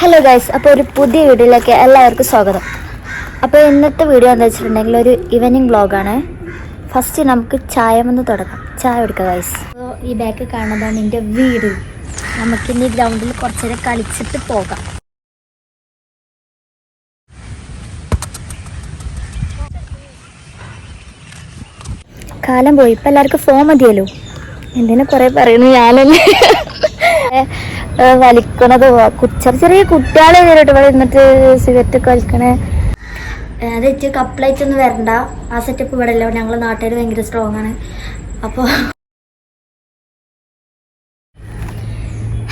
Hello guys അപ്പോൾ ഒരു പുതിയ വീഡിയോയിലേക്ക് എല്ലാവർക്കും സ്വാഗതം. അപ്പോൾ ഇന്നത്തെ വീഡിയോ എന്താ വെച്ചിട്ടുണ്ടെങ്കിൽ ഒരു ഈവനിങ് വ്ളോഗാണ് ഫസ്റ്റ് നമുക്ക് ചായ വന്ന് തുടങ്ങാം. ചായ എടുക്കാം ഗൈസ് അപ്പോൾ ഈ ബാക്ക് കാണുന്നതാണ് എന്റെ വീട്. നമുക്കിനി ഗ്രൗണ്ടിൽ കുറച്ച് നേരം കളിച്ചിട്ട് പോകാം. കാലം പോയി. ഇപ്പം എല്ലാവർക്കും ഫോൺ മതിയല്ലോ. എന്തിനാ കുറേ പറയുന്നു ഞാനല്ലേ? വലിക്കണത്. ചെറിയ ചെറിയ കുട്ടികളെ വരട്ടെ ഇവിടെ നിന്നിട്ട് സിഗരറ്റ് ഒക്കെ വലിക്കണേ. അത് അത് വെച്ച് കപ്പിളായിട്ടൊന്നും വരണ്ട. ആ സെറ്റപ്പ് ഇവിടെ അല്ല ഞങ്ങൾ നാട്ടുകാർ ഭയങ്കര സ്ട്രോങ് ആണ്. അപ്പോൾ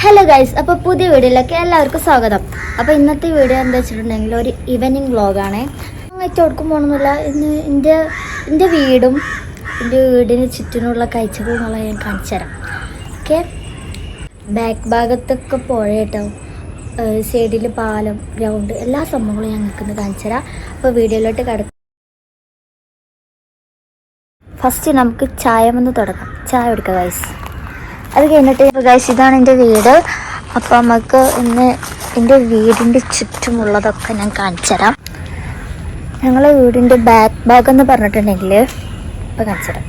ഹലോ ഗൈസ് അപ്പോൾ പുതിയ വീഡിയോയിലേക്ക് എല്ലാവർക്കും സ്വാഗതം. അപ്പോൾ ഇന്നത്തെ വീഡിയോ എന്താ വെച്ചിട്ടുണ്ടെങ്കിൽ ഒരു ഈവനിങ് വ്ളോഗാണ് അങ്ങോട്ട് കൊടുക്കും പോകണമെന്നില്ല ഇന്ന് എന്റെ എന്റെ വീടും എന്റെ വീടിന് ചുറ്റിനുള്ള കാഴ്ചകളും ഞാൻ കാണിച്ചു തരാം ഓക്കെ ബാക്ക് ഭാഗത്തൊക്കെ പുഴ കേട്ടോ. സൈഡിൽ പാലം ഗ്രൗണ്ട് എല്ലാ സംഭവങ്ങളും ഞാൻ നിൽക്കുന്നത് കാണിച്ചു തരാം. അപ്പോൾ വീഡിയോയിലോട്ട് കിടക്കും ഫസ്റ്റ് നമുക്ക് ചായ വന്ന് തുടങ്ങാം. ചായ എടുക്കാം ഗൈസ് അത് കഴിഞ്ഞിട്ട് ഗൈസ് ഇതാണ് എന്റെ വീട്. അപ്പോൾ നമുക്ക് ഇന്ന് എന്റെ വീടിന്റെ ചുറ്റുമുള്ളതൊക്കെ ഞാൻ കാണിച്ചു തരാം. ഞങ്ങളെ വീടിന്റെ ബാക്ക് ഭാഗം എന്ന് പറഞ്ഞിട്ടുണ്ടെങ്കിൽ ഇപ്പം കാണിച്ചു തരാം.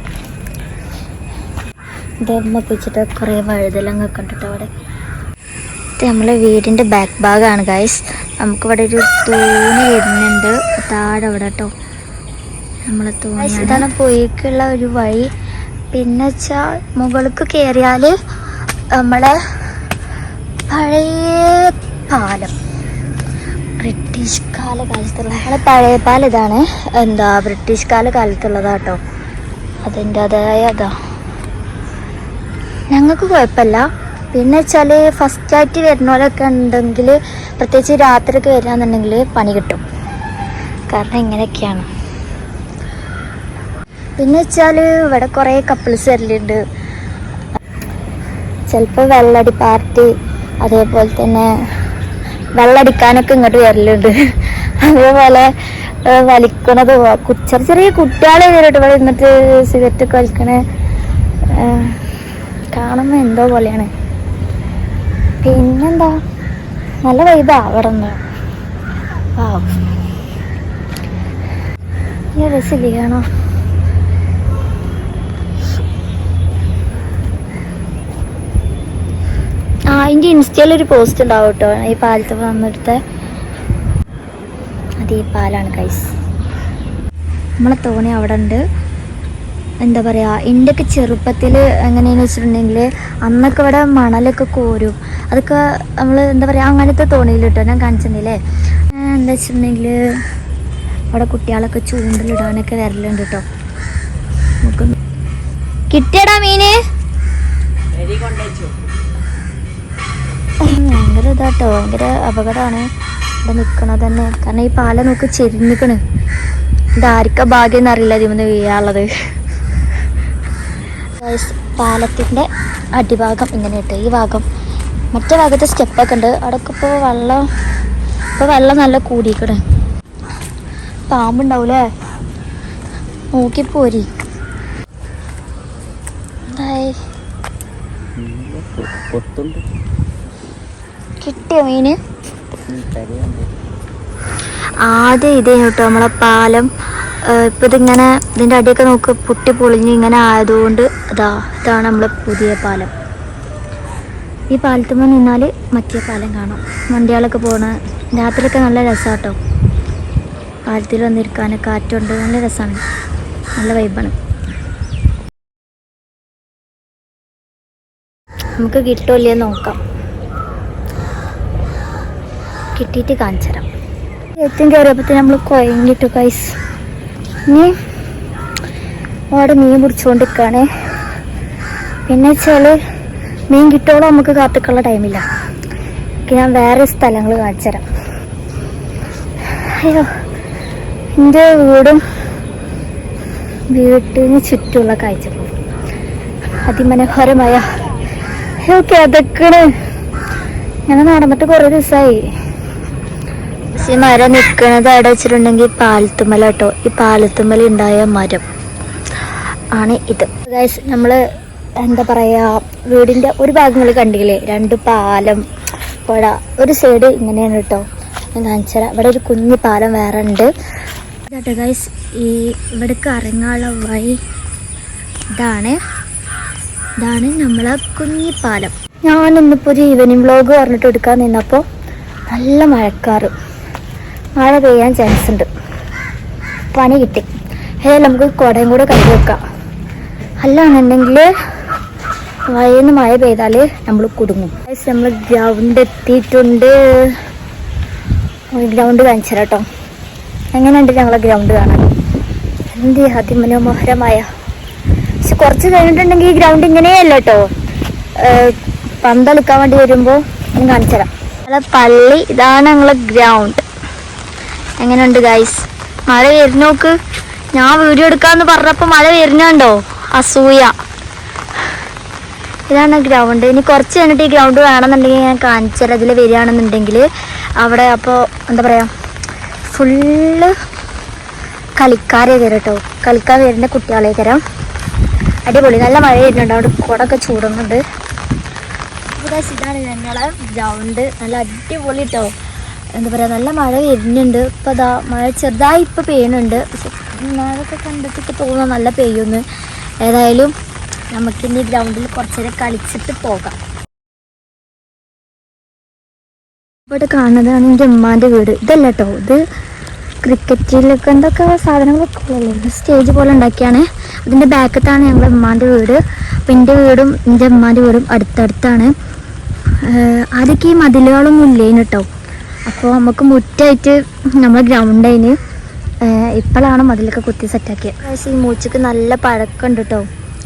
ഇത് പിടിച്ചിട്ട് വെച്ചിട്ട് കുറേ വഴുതലങ്ങൊക്കെ കണ്ടിട്ട് അവിടെ. ഇത് നമ്മളെ വീടിന്റെ ബാക്ക് ഭാഗമാണ് ഗൈസ് നമുക്കിവിടെ ഒരു തൂണി വരുന്നുണ്ട്. താഴെ അവിടെ കേട്ടോ നമ്മളെ തൂണ് ഇതാണ് പോയിക്കുള്ള ഒരു വഴി. പിന്നെ വെച്ചാൽ മുകൾക്ക് കയറിയാൽ നമ്മളെ പഴയ പാലം. ബ്രിട്ടീഷ് കാല കാലത്തുള്ള നമ്മളെ പഴയ പാലം ഇതാണ്. എന്താ ബ്രിട്ടീഷ് കാല കാലത്തുള്ളതാട്ടോ അതിന്റെ അതായ അതാ ഞങ്ങൾക്ക് കുഴപ്പമില്ല. പിന്നെ വെച്ചാൽ ഫസ്റ്റായിട്ട് വരുന്നവരൊക്കെ ഉണ്ടെങ്കിൽ പ്രത്യേകിച്ച് രാത്രിയൊക്കെ വരികയാണെന്നുണ്ടെങ്കിൽ പണി കിട്ടും. കാരണം ഇങ്ങനെയൊക്കെയാണ്. പിന്നെ വെച്ചാൽ ഇവിടെ കുറേ കപ്പിൾസ് വരലുണ്ട്. ചിലപ്പോൾ വെള്ളടി പാർട്ടി അതേപോലെ തന്നെ വെള്ളടിക്കാനൊക്കെ ഇങ്ങോട്ട് വരലുണ്ട്. അതേപോലെ വലിക്കണത് ചെറിയ ചെറിയ കുട്ടികളെ വരട്ടെ. ഇവിടെ ഇരുന്നിട്ട് സിഗരറ്റ് ഒക്കെ വലിക്കണേ. കാണുമ്പോൾ എന്തോ പോലെയാണ്. പിന്നെന്താ? നല്ല വൈബാ അവിടെ നിന്ന് രസില്ലേ കാണോ? ആ എന്റെ ഇൻസ്റ്റയിൽ ഒരു പോസ്റ്റ് ഉണ്ടാവും കേട്ടോ ഈ പാലത്ത് വന്നെടുത്ത. അത് ഈ പാലാണ് കൈസ് നമ്മളെ തോണി അവിടെ ഉണ്ട്. എന്താ പറയുക എന്റെയൊക്കെ ചെറുപ്പത്തിൽ എങ്ങനെയാണെന്ന് വെച്ചിട്ടുണ്ടെങ്കിൽ അന്നൊക്കെ ഇവിടെ മണലൊക്കെ കോരും. അതൊക്കെ നമ്മൾ എന്താ പറയുക അങ്ങനത്തെ തോണിയിൽ ഞാൻ കാണിച്ചിട്ടുണ്ടെങ്കിലേ. എന്താ വെച്ചിട്ടുണ്ടെങ്കിൽ അവിടെ കുട്ടികളൊക്കെ ചൂണ്ടിലിടാനൊക്കെ വരലുണ്ട് കേട്ടോ നമുക്ക് കിട്ടിയടാ മീന്. ഭയങ്കര ഇതാട്ടോ ഭയങ്കര അപകടമാണ്. ഇവിടെ നിൽക്കണത് തന്നെ. കാരണം ഈ പാല നോക്ക് ചെരിഞ്ഞിക്കണ്. ഇതാർക്കാ ഭാഗ്യം എന്നറിയില്ല ഇതിമന്ന് വീഴാനുള്ളത്. പാലത്തിന്റെ അടിഭാഗം ഇങ്ങനെ ഇട്ട് ഈ ഭാഗം മറ്റേ ഭാഗത്ത് സ്റ്റെപ്പൊക്കെ ഉണ്ട്. അവിടെയൊക്കെ ഇപ്പോൾ വെള്ളം ഇപ്പോൾ വെള്ളം നല്ല കൂടിയിക്കണ്. പാമ്പുണ്ടാവൂലേ? നോക്കിപ്പോരി. കിട്ടിയോ മീന്? ആദ്യം ഇതേ കേട്ടോ നമ്മളെ പാലം ഏഹ് ഇപ്പൊ ഇതിങ്ങനെ ഇതിന്റെ അടിയൊക്കെ നോക്ക് പൊട്ടി പൊളിഞ്ഞ് ഇങ്ങനെ ആയതുകൊണ്ട് അതാ ഇതാണ് നമ്മളെ പുതിയ പാലം. ഈ പാലത്തുമ്മ നിന്നാൽ മറ്റേ പാലം കാണാം. വണ്ടികളൊക്കെ പോണ രാത്രിയൊക്കെ നല്ല രസമാട്ടോ പാലത്തിൽ വന്നിരിക്കാൻ കാറ്റുണ്ട് നല്ല രസമാണ് നല്ല വൈബാണ് നമുക്ക് കിട്ടുമല്ലേ നോക്കാം. കിട്ടിയിട്ട് കാണിച്ചു തരാം ഏറ്റവും കയറിയപ്പോൾ നമ്മൾ കുഴങ്ങിട്ടു കൈസ് ഇനി അവിടെ മീൻ പിടിച്ചുകൊണ്ട് നിൽക്കുകയാണ് പിന്നെ വെച്ചാൽ മീൻ കിട്ടുമ്പോൾ നമുക്ക് കാത്തിക്കുള്ള ടൈമില്ല ഞാൻ വേറെ സ്ഥലങ്ങൾ കാണിച്ചു തരാം. അയ്യോ എന്റെ വീടും വീട്ടിന് ചുറ്റുമുള്ള കാഴ്ചകൾ. അതിമനോഹരമായ ഓക്കെ അതൊക്കെയാണ് ഞങ്ങൾ നടന്നിട്ട് കുറേ ദിവസമായി. ഈ മരം നിൽക്കുന്നത് അവിടെ വെച്ചിട്ടുണ്ടെങ്കിൽ പാലത്തുമ്മല കേട്ടോ ഈ പാലത്തുമ്മല ഉണ്ടായ മരം ആണ് ഇത്. ഗൈസ് നമ്മൾ എന്താ പറയാ വീടിന്റെ ഒരു ഭാഗങ്ങൾ കണ്ടില്ലേ? രണ്ട് പാലം പുഴ ഒരു സൈഡ് ഇങ്ങനെയാണ് കേട്ടോ. ഞാൻ കാണിച്ചുതരാം ഇവിടെ ഒരു കുഞ്ഞു പാലം വേറെ ഉണ്ട്. ഇതാട്ടെ ഗൈസ് ഈ ഇവിടേക്ക് ഇറങ്ങാനുള്ള വഴി ഇതാണ്. ഇതാണ് നമ്മളെ കുഞ്ഞി പാലം. ഞാനിന്നിപ്പോൾ ഒരു ഈവനിങ് വ്ളോഗ് പറഞ്ഞിട്ട് എടുക്കാൻ നിന്നപ്പോൾ നല്ല മഴക്കാറ്. മഴ പെയ്യാൻ ചാൻസ് ഉണ്ട്. പണി കിട്ടി. ഏതായാലും നമുക്ക് കുടയും കൂടെ കൈ വെക്കാം. അല്ലാന്നുണ്ടെങ്കിൽ വയന്ന് മഴ പെയ്താൽ നമ്മൾ കുടുങ്ങും. നമ്മൾ ഗ്രൗണ്ട് എത്തിയിട്ടുണ്ട്. ഗ്രൗണ്ട് കാണിച്ചു കേട്ടോ. എങ്ങനെയുണ്ട് ഞങ്ങളെ ഗ്രൗണ്ട് കാണാൻ? എന്ത് അതിമനോഹരമായ. പക്ഷെ കുറച്ച് കഴിഞ്ഞിട്ടുണ്ടെങ്കിൽ ഈ ഗ്രൗണ്ട് ഇങ്ങനെയല്ല കേട്ടോ. പന്തളിക്കാൻ വേണ്ടി വരുമ്പോൾ ഞാൻ കാണിച്ചു തരാം. പള്ളി. ഇതാണ് ഞങ്ങളെ ഗ്രൗണ്ട് എങ്ങനെയുണ്ട് ഗൈസ് മഴ വരുന്നോക്ക് ഞാൻ വീഡിയോ എടുക്കാന്ന് പറഞ്ഞപ്പോൾ മഴ വരുന്നുണ്ടോ അസൂയ. ഇതാണ് ഗ്രൗണ്ട് ഇനി കുറച്ച് കഴിഞ്ഞിട്ട് ഈ ഗ്രൗണ്ട് വേണമെന്നുണ്ടെങ്കിൽ ഞാൻ കാണിച്ചാൽ അതിൽ വരികയാണെന്നുണ്ടെങ്കിൽ അവിടെ അപ്പോൾ എന്താ പറയുക ഫുള്ള് കളിക്കാരെ തരാം കേട്ടോ. കളിക്കാൻ വരുന്ന കുട്ടികളെ തരാം. അടിപൊളി. നല്ല മഴ വരുന്നുണ്ട്. അവിടെ കുടൊക്കെ ചൂടുന്നുണ്ട്. ഇതാണ് ഞങ്ങളെ ഗ്രൗണ്ട് നല്ല അടിപൊളി കേട്ടോ എന്താ പറയുക നല്ല മഴ വരുന്നുണ്ട്. ഇപ്പോൾ അതാ മഴ ചെറുതായി ഇപ്പോൾ പെയ്യുന്നുണ്ട്. പക്ഷെ മഴയൊക്കെ കണ്ടിട്ട് ഇപ്പോൾ തോന്നുന്നു നല്ല പെയ്യുമെന്ന് ഏതായാലും നമുക്കിനി ഗ്രൗണ്ടിൽ കുറച്ച് നേരം കളിച്ചിട്ട് പോകാം. ഇവിടെ കാണുന്നതാണ് എന്റെ ഉമ്മാന്റെ വീട്. ഇതല്ല കേട്ടോ ഇത് ക്രിക്കറ്റിലൊക്കെ എന്തൊക്കെ സാധനങ്ങളൊക്കെ സ്റ്റേജ് പോലെ ഉണ്ടാക്കിയാണ്. അതിന്റെ ബാക്കത്താണ് ഞങ്ങളുടെ ഉമ്മാന്റെ വീട്. അപ്പം എന്റെ വീടും എന്റെ ഉമ്മാന്റെ വീടും അടുത്തടുത്താണ്. ആദ്യമൊക്കെ ഈ മതിലുകളൊന്നും ഇല്ലേനു കേട്ടോ അപ്പോൾ നമുക്ക് മുറ്റായിട്ട് നമ്മളെ ഗ്രൗണ്ടതിന് ഇപ്പോഴാണ് മതിലൊക്കെ കുത്തി സെറ്റാക്കിയത് ഈ മൂച്ചക്ക് നല്ല പഴക്കമുണ്ട് കേട്ടോ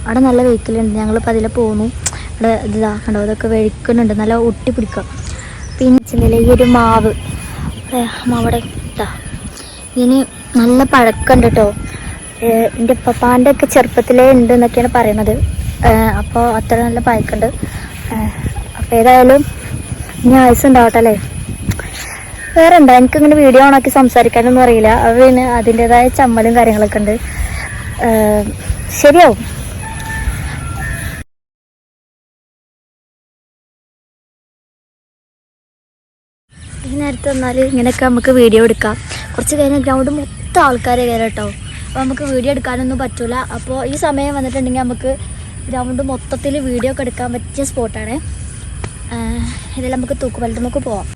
അവിടെ നല്ല വെഹിക്കലുണ്ട് ഞങ്ങളിപ്പോൾ അതിലെ പോന്നു. അവിടെ ഇതാ കണ്ടോ? അതൊക്കെ വെഴിക്കുന്നുണ്ട് നല്ല ഒട്ടി പിടിക്കുക പിന്നെ ചെന്നില്ല ഈ ഒരു മാവ്. മാവിടെ ഇതാ. ഇതിന് നല്ല പഴക്കമുണ്ട് കേട്ടോ എന്റെ പപ്പാന്റെ ഒക്കെ ചെറുപ്പത്തിലേ ഉണ്ട് എന്നൊക്കെയാണ് പറയുന്നത്. അപ്പോൾ അത്ര നല്ല പഴക്കമുണ്ട്. അപ്പോൾ ഏതായാലും ഇനി ആയുസ് ഉണ്ടാവട്ടെ അല്ലേ? വേറെ എന്താ എനിക്കിങ്ങനെ വീഡിയോ ഓണാക്കി സംസാരിക്കാനൊന്നും അറിയില്ല. അത് അതിന്റെതായ ചമ്മലും കാര്യങ്ങളൊക്കെ ഉണ്ട്. ശരിയാവും. ഈ നേരത്തെ വന്നാൽ ഇങ്ങനെയൊക്കെ നമുക്ക് വീഡിയോ എടുക്കാം. കുറച്ച് കഴിഞ്ഞാൽ ഗ്രൗണ്ട് മൊത്തം ആൾക്കാരെ കയറി കേട്ടോ. അപ്പോൾ നമുക്ക് വീഡിയോ എടുക്കാനൊന്നും പറ്റില്ല അപ്പോൾ ഈ സമയം വന്നിട്ടുണ്ടെങ്കിൽ നമുക്ക് ഗ്രൗണ്ട് മൊത്തത്തിൽ വീഡിയോ ഒക്കെ എടുക്കാൻ പറ്റിയ സ്പോട്ടാണ് ഇതെല്ലാം നമുക്ക് തൂക്കുപാലത്ത് നമുക്ക് പോവാം.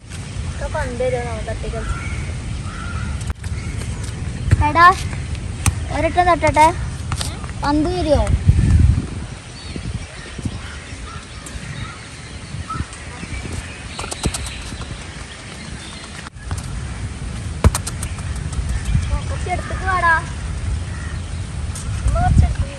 എടാ ഒരിട്ടം തട്ടട്ടെ? പന്ത് വരുമോ കുറച്ച് എടുത്തിട്ട് വാടാ ഉമ്മ കുറച്ച് എടുത്ത് നീ.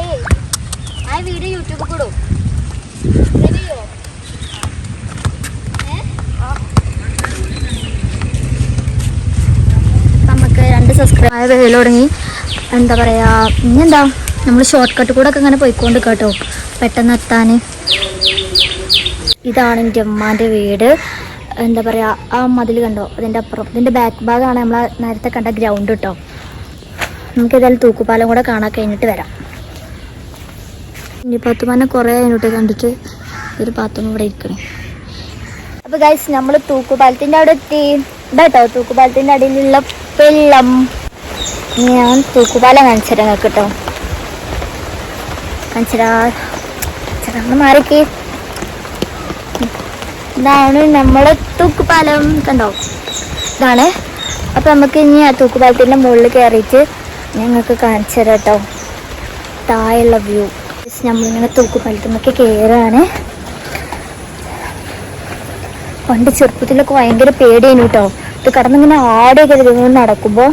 ഏയ്, ആ വീഡിയോ യൂട്യൂബിൽ കൂടും ശരിയോ നമുക്ക് സബ്സ്ക്രൈബ് ചെയ്ത് തുടങ്ങി. എന്താ പറയുക ഇനിയെന്താ? നമ്മൾ ഷോർട്ട് കട്ട് കൂടെ ഒക്കെ ഇങ്ങനെ പോയിക്കൊണ്ട് കേട്ടോ. പെട്ടെന്ന് എത്താൻ ഇതാണ് എന്റെ ഉമ്മാന്റെ വീട്. എന്താ പറയുക ആ മതിൽ കണ്ടോ? അതിന്റെ അപ്പുറം. ഇതിന്റെ ബാക്ക് ഭാഗമാണ് നമ്മൾ നേരത്തെ കണ്ട ഗ്രൗണ്ട് കേട്ടോ. നമുക്ക് ഏതായാലും തൂക്കുപാലം കൂടെ കാണാൻ കഴിഞ്ഞിട്ട് വരാം. ഇനി പത്തുമാനെ കുറേ കഴിഞ്ഞിട്ട് കണ്ടിട്ട് ഒരു പാത്രം ഇവിടെ ഇരിക്കുന്നു അപ്പോൾ ഗൈസ് നമ്മൾ തൂക്കുപാലത്തിന്റെ അവിടെ എത്തി. ഇതാട്ടോ തൂക്കുപാലത്തിന്റെ അടിയിലുള്ള വെള്ളം. ഞാൻ തൂക്കുപാല കാണിച്ചുതരാം നിങ്ങൾക്ക് കേട്ടോ കാണിച്ചരാ മാറിക്ക്. ഇതാണ് നമ്മളെ തൂക്കുപാലം കണ്ടോ? ഇതാണ്. അപ്പം നമുക്ക് ഇനി ആ തൂക്കുപാലത്തിന്റെ മുകളിൽ കയറിയിട്ട് ഞങ്ങൾക്ക് കാണിച്ചു തരാം കേട്ടോ. താഴെയുള്ള വ്യൂ. നമ്മളിങ്ങനെ തൂക്കുപാലത്തുമൊക്കെ കയറുകയാണ്. പണ്ട് ചെറുപ്പത്തിലൊക്കെ ഭയങ്കര പേടിയായിരുന്നു കേട്ടോ. ഇത് കടന്നിങ്ങനെ ആടെയൊക്കെ നടക്കുമ്പോൾ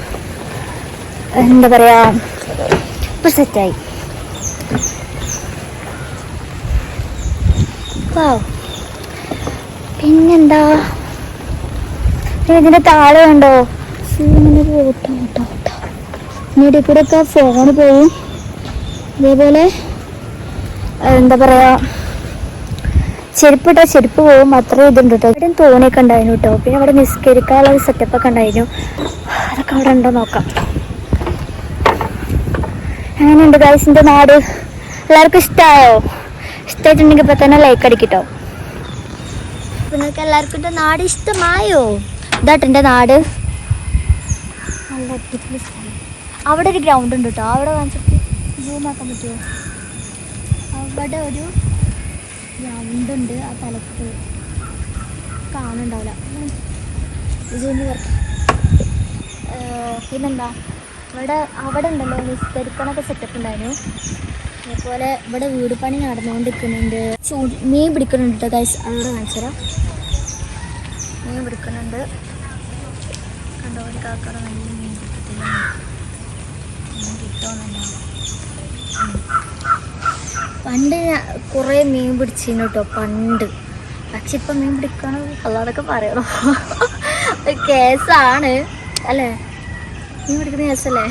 എന്താ പറയാ ഇപ്പൊ സെറ്റായി. പിന്നെന്താ? ഇതിന്റെ താഴെ കണ്ടോ? ഇങ്ങനെ ഓട്ടോ ഓട്ടോ കൂടെ ഒക്കെ ഫോൺ പോവും അതേപോലെ എന്താ പറയാ ചെരുപ്പിട്ട ചെരുപ്പ് പോകും അത്ര ഇതുണ്ട് കേട്ടോ. തോണിയൊക്കെ ഉണ്ടായിരുന്നു കേട്ടോ. പിന്നെ അവിടെ നിസ്കരിക്കാനുള്ള സെറ്റപ്പ് ഒക്കെ ഉണ്ടായിരുന്നു. അതൊക്കെ അവിടെ ഉണ്ടോ നോക്കാം. എങ്ങനെയുണ്ട് ഗൈസിന്റെ നാട്? എല്ലാവർക്കും ഇഷ്ടമായോ ഇഷ്ടമായിട്ടുണ്ടെങ്കിൽ ഇപ്പം തന്നെ ലൈക്ക് അടിക്കട്ടോ. നിങ്ങൾക്ക് എല്ലാവർക്കും എന്റെ നാട് ഇഷ്ടമായോ? ഇതാട്ടോ എന്റെ നാട്. നല്ല അടിപൊളി സ്ഥലം. അവിടെ ഒരു ഗ്രൗണ്ട് ഉണ്ട് കേട്ടോ അവിടെ കാണിച്ചിട്ട് ജൂം ആക്കാൻ പറ്റുമോ? അവിടെ ഒരു ഗ്രൗണ്ട് ഉണ്ട്. ആ തലത്ത് കാണുന്നുണ്ടാവില്ല കുറച്ച് പിന്നെന്താ? ഇവിടെ അവിടെ ഉണ്ടല്ലോ നിസ്കരിക്കണൊക്കെ സെറ്റപ്പ് ഉണ്ടായിരുന്നു. അതേപോലെ ഇവിടെ വീട് പണി നടന്നുകൊണ്ടിരിക്കുന്നുണ്ട്. മീൻ പിടിക്കുന്നുണ്ട് കേട്ടോ ഗൈസ് അവിടെ കാണിച്ചുതരാം മീൻ പിടിക്കുന്നുണ്ട്. കണ്ടോ ഒരു കാക്കയുടെ നല്ല മീൻ പിടുത്തത്തില്ല മീൻ പണ്ട് കുറേ മീൻ പിടിച്ചിരുന്നു കേട്ടോ പണ്ട്. പക്ഷെ ഇപ്പം മീൻ പിടിക്കണം അല്ലാതൊക്കെ പറയണോ? കേസാണ്. അല്ലേ? മീൻ പിടിക്കുന്ന കേസല്ലേ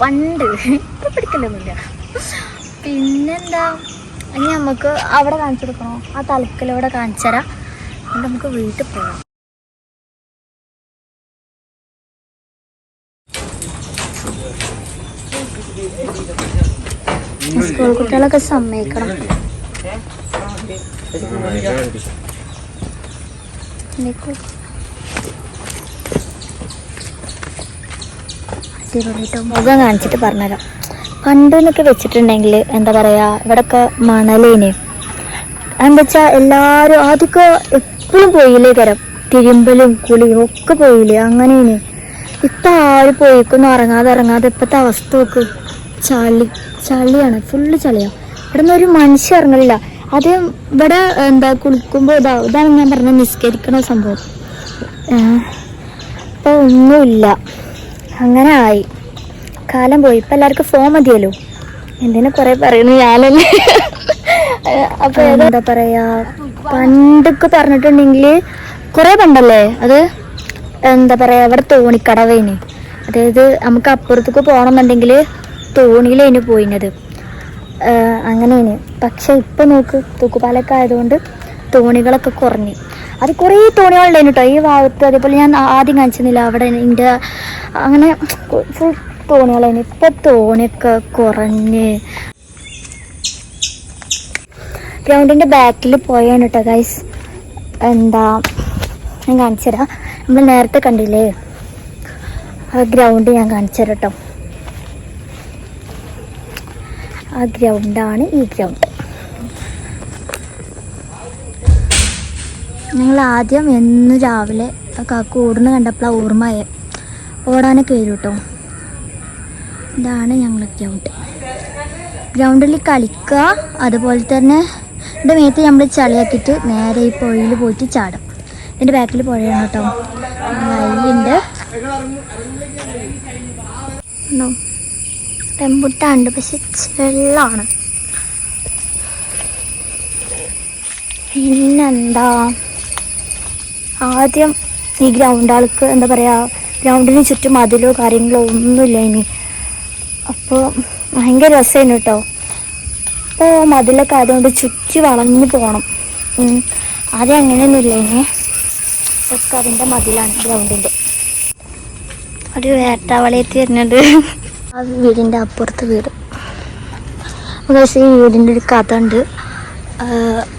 പണ്ട് ഇപ്പം പിടിക്കലൊന്നുമില്ല. പിന്നെന്താ? ഇനി നമുക്ക് അവിടെ കാണിച്ചു കൊടുക്കണോ? ആ തലക്കലവിടെ കാണിച്ചു തരാം. നമുക്ക് വീട്ടിൽ പോകാം സ്കൂൾ കുട്ടികളൊക്കെ സമ്മതിക്കണം. നിക്കൂ. മുഖം കാണിച്ചിട്ട് പറഞ്ഞുതരാം. പണ്ട് എന്നൊക്കെ വെച്ചിട്ടുണ്ടെങ്കിൽ എന്താ പറയാ ഇവിടൊക്കെ മണലേന്. എന്താ വെച്ചാ എല്ലാരും ആദ്യമൊക്കെ എപ്പോഴും പോയില്ലേ തരം തിരുമ്പലും കുളിയും ഒക്കെ പോയില്ലേ അങ്ങനെയാണ് ഇപ്പൊ ആരും പോയിക്കൊന്നും ഇറങ്ങാതെ ഇറങ്ങാതെ ഇപ്പത്തെ അവസ്ഥ നോക്ക്. ചളി ചളിയാണ് ഫുള്ള് ചളിയാണ് ഇവിടെ നിന്ന് ഒരു മനുഷ്യ ഇറങ്ങലില്ല. അത് ഇവിടെ എന്താ കുളിക്കുമ്പോൾ ഇതാ ഇതാണ് ഞാൻ പറഞ്ഞ നിസ്കരിക്കണ സംഭവം. അപ്പോൾ ഒന്നുമില്ല. അങ്ങനെ ആയി കാലം പോയി. ഇപ്പൊ എല്ലാവർക്കും ഫോൺ മതിയല്ലോ. എന്തിനു കുറേ പറയുന്നു ഞാനല്ലേ? അപ്പൊ എന്താ പറയാ? പണ്ടൊക്കെ പറഞ്ഞിട്ടുണ്ടെങ്കിൽ കുറേ പണ്ടല്ലേ അത്? എന്താ പറയാ തോണി തോണിക്കടവേന്. അതായത് നമുക്ക് അപ്പുറത്തേക്ക് പോകണമെന്നുണ്ടെങ്കിൽ തോണിയിലേന് പോയിനത്. അങ്ങനെയാണ് പക്ഷെ ഇപ്പൊ നോക്ക് തൂക്കുപാലൊക്കെ ആയതുകൊണ്ട് തോണികളൊക്കെ കുറഞ്ഞ്. അത് കുറേ തോണികളുണ്ടായിരുന്നു കേട്ടോ ഈ ഭാഗത്ത് അതേപോലെ ഞാൻ ആദ്യം കാണിച്ചിരുന്നില്ല. അവിടെ എന്റെ അങ്ങനെ ഫുൾ തോണികളായിരുന്നു. ഇപ്പൊ തോണിയൊക്കെ കുറഞ്ഞ്. ഗ്രൗണ്ടിന്റെ ബാക്കിൽ പോയാണ് കേട്ടോ ഗൈസ് എന്താ ഞാൻ കാണിച്ചു തരാം നമ്മൾ നേരത്തെ കണ്ടില്ലേ? ആ ഗ്രൗണ്ട് ഞാൻ കാണിച്ചു തരാം കേട്ടോ ആ ഗ്രൗണ്ടാണ് ഈ ഗ്രൗണ്ട്. ഞങ്ങൾ ആദ്യം എന്ന് രാവിലെ കാക്ക ഓടുന്ന കണ്ടപ്പോഴാണ് ഓർമ്മയെ ഓടാനൊക്കെ വരും കേട്ടോ ഇതാണ് ഞങ്ങൾ ഗ്രൗണ്ട്. ഗ്രൗണ്ടിൽ കളിക്കുക അതുപോലെ തന്നെ എന്റെ മേത്ത് നമ്മൾ ചളിയാക്കിയിട്ട് നേരെ ഈ പുഴയിൽ പോയിട്ട് ചാടും. എന്റെ ബാക്കിൽ പുഴയാണ് കേട്ടോ വഴിയുണ്ട്? റംബുട്ടാനുണ്ട് പക്ഷെ വെള്ളമാണ് പിന്നെന്താ? ആദ്യം ഈ ഗ്രൗണ്ട് ആൾക്ക് എന്താ പറയുക ഗ്രൗണ്ടിന് ചുറ്റും മതിലോ കാര്യങ്ങളോ ഒന്നുമില്ല ഇനി. അപ്പോൾ ഭയങ്കര രസമായിരുന്നു കേട്ടോ അപ്പോൾ മതിലൊക്കെ ആയതുകൊണ്ട് ചുറ്റി വളഞ്ഞു പോകണം ആദ്യം അങ്ങനെയൊന്നുമില്ല ഇനി. ഒക്കെ അതിന്റെ മതിലാണ് ഗ്രൗണ്ടിന്റെ ഒരു വേട്ടാവളയത്തി വരുന്നുണ്ട്. ആ വീടിന്റെ അപ്പുറത്ത് വീട്. പക്ഷേ ഈ വീടിന്റെ ഒരു കഥ ഉണ്ട്.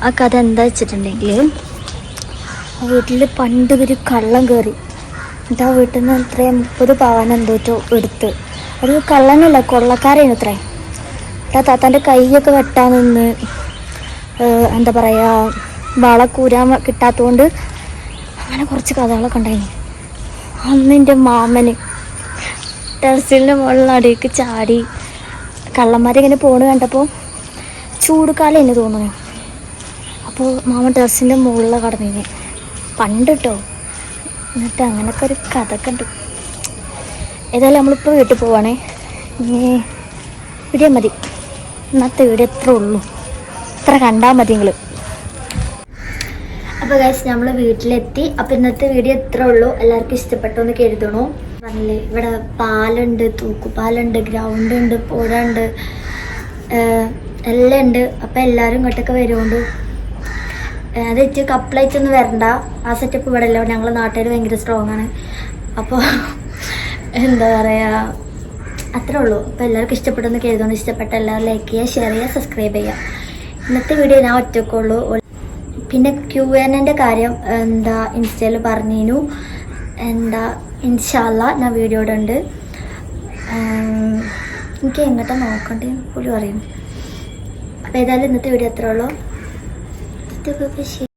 ആ കഥ എന്താ വെച്ചിട്ടുണ്ടെങ്കിൽ ആ വീട്ടിൽ പണ്ട് ഒരു കള്ളം കയറി ആ വീട്ടിൽ നിന്ന് ഇത്രയും മുപ്പത് പവൻ എന്തോറ്റോ എടുത്ത്. അത് കള്ളനല്ല കൊള്ളക്കാരെയാണ് ഇത്രേ. എന്നിട്ട് ആ താത്താന്റെ കൈയൊക്കെ വെട്ടാൻ നിന്ന് എന്താ പറയുക വള കൂരാൻ കിട്ടാത്തതുകൊണ്ട് അങ്ങനെ കുറച്ച് കഥകളൊക്കെ ഉണ്ടായിന്. അന്ന് എന്റെ മാമന് ടെറസിന്റെ മുകളിൽ അടിയിലേക്ക് ചാടി കള്ളന്മാരിങ്ങനെ പോണ് കണ്ടപ്പോൾ ചൂടുകാലം എന്നെ തോന്നുന്നു. അപ്പോൾ മാമൻ ടെറസിന്റെ മുകളിലാണ് കടന്നിന്. പണ്ട് കേട്ടോ എന്നിട്ട് അങ്ങനൊക്കെ ഒരു കഥക്കെ ഉണ്ട്. ഏതായാലും നമ്മളിപ്പോൾ വീട്ടിൽ പോവാണേ. വീഡിയോ മതി. ഇന്നത്തെ വീഡിയോ എത്ര ഉള്ളൂ. ഇത്ര കണ്ടാൽ മതി നിങ്ങൾ അപ്പോൾ ഗൈസ് നമ്മൾ വീട്ടിലെത്തി. അപ്പോൾ ഇന്നത്തെ വീഡിയോ എത്ര ഉള്ളൂ. എല്ലാവർക്കും ഇഷ്ടപ്പെട്ടു എന്ന് കരുതണു. പറഞ്ഞില്ലേ ഇവിടെ പാലുണ്ട് തൂക്കുപാലുണ്ട് ഗ്രൗണ്ട് ഉണ്ട് പുഴ ഉണ്ട് എല്ലാം ഉണ്ട്. അപ്പോൾ എല്ലാവരും ഇങ്ങോട്ടൊക്കെ വരുകൊണ്ട് അത് വെച്ച് കപ്പിളായിട്ടൊന്നും വരണ്ട. ആ സെറ്റപ്പ് ഇവിടെ അല്ല ഞങ്ങൾ നാട്ടുകാർ ഭയങ്കര സ്ട്രോങ് ആണ്. അപ്പോൾ എന്താ പറയുക അത്രേ ഉള്ളൂ. അപ്പോൾ എല്ലാവർക്കും ഇഷ്ടപ്പെട്ടെന്ന് കേൾക്കുന്നു ഇഷ്ടപ്പെട്ട എല്ലാവരും ലൈക്ക് ചെയ്യുക ഷെയർ ചെയ്യുക സബ്സ്ക്രൈബ് ചെയ്യുക. ഇന്നത്തെ വീഡിയോ ഞാൻ ഒറ്റക്കുള്ളൂ പിന്നെ ക്യു എൻ എന്റെ കാര്യം എന്താ ഇൻസ്റ്റയിൽ പറഞ്ഞിരുന്നു എന്താ ഇൻഷാല്ല ഞാൻ വീഡിയോ ഉണ്ട്. എനിക്ക് എങ്ങോട്ടാണ് നോക്കണ്ടേ പോലും പറയും അപ്പോൾ ഏതായാലും ഇന്നത്തെ വീഡിയോ അത്രേ ഉള്ളൂ. ഇത് ശരി